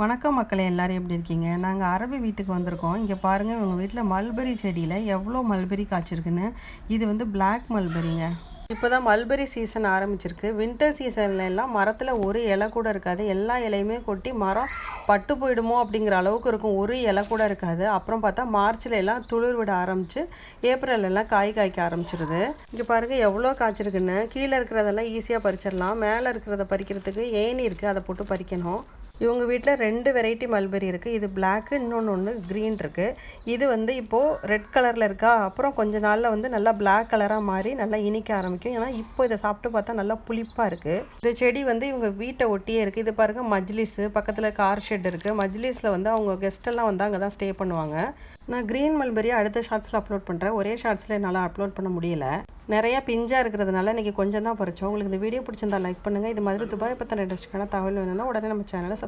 வணக்கம் மக்களே எல்லோரும் எப்படி இருக்கீங்க? நாங்கள் அரபி வீட்டுக்கு வந்திருக்கோம். இங்கே பாருங்கள் இவங்க வீட்டில் மல்பெரி செடியில் எவ்வளோ மல்பெரி காய்ச்சிருக்குன்னு. இது வந்து பிளாக் மல்பெரிங்க இப்போ தான் மல்பெரி சீசன் ஆரம்பிச்சிருக்கு வின்டர் சீசன்ல எல்லாம் மரத்தில் ஒரு இலை கூட இருக்காது. எல்லா இலையுமே கொட்டி மரம் பட்டு போயிடுமோ அப்படிங்கிற அளவுக்கு இருக்கும். ஒரு இலை கூட இருக்காது. அப்புறம் பார்த்தா மார்ச்ல எல்லாம் துளிர் விட ஆரம்பிச்சு ஏப்ரல் எல்லாம் காய் காய்க்க ஆரம்பிச்சிருது. இங்கே பாருங்கள் எவ்வளோ காய்ச்சிருக்குன்னு. கீழே இருக்கிறதெல்லாம் ஈஸியாக பறிச்சிடலாம். மேலே இருக்கிறத பறிக்கிறதுக்கு ஏணி இருக்குது அதை போட்டு பறிக்கணும். இவங்க வீட்டில் ரெண்டு வெரைட்டி மல்பெரி இருக்குது இது பிளாக்கு இன்னொன்று ஒன்று க்ரீன் இருக்குது இது வந்து இப்போது ரெட் கலரில் இருக்கா? அப்புறம் கொஞ்ச நாளில் வந்து நல்லா பிளாக் கலராக மாறி நல்லா இனிக்க ஆரம்பிக்கும். ஏன்னா இப்போ இதை சாப்பிட்டு பார்த்தா நல்லா புளிப்பாக இருக்குது இந்த செடி வந்து இவங்க வீட்டை ஒட்டியே இருக்குது இது பாருங்கள் மஜ்லிஸு. பக்கத்தில் கார் ஷெட் இருக்குது மஜ்லிஸில் வந்து அவங்க கெஸ்ட்டெல்லாம் வந்து அங்கே தான் ஸ்டே பண்ணுவாங்க. நான் க்ரீன் மல்பெரியை அடுத்த ஷார்ட்ஸில் அப்லோட் பண்ணுறேன் ஒரே ஷார்ட்ஸில் என்னால் அப்லோட் பண்ண முடியல. நிறையா பிஞ்சாக இருக்கிறதுனால இன்றைக்கி கொஞ்சம் தான் பறிச்சோம். உங்களுக்கு இந்த வீடியோ பிடிச்சிருந்தா லைக் பண்ணுங்கள் இது மாதிரி துபாய் பற்றின இன்ட்ரெஸ்டான தகவல் வேணும்னா உடனே நம்ம சேனலை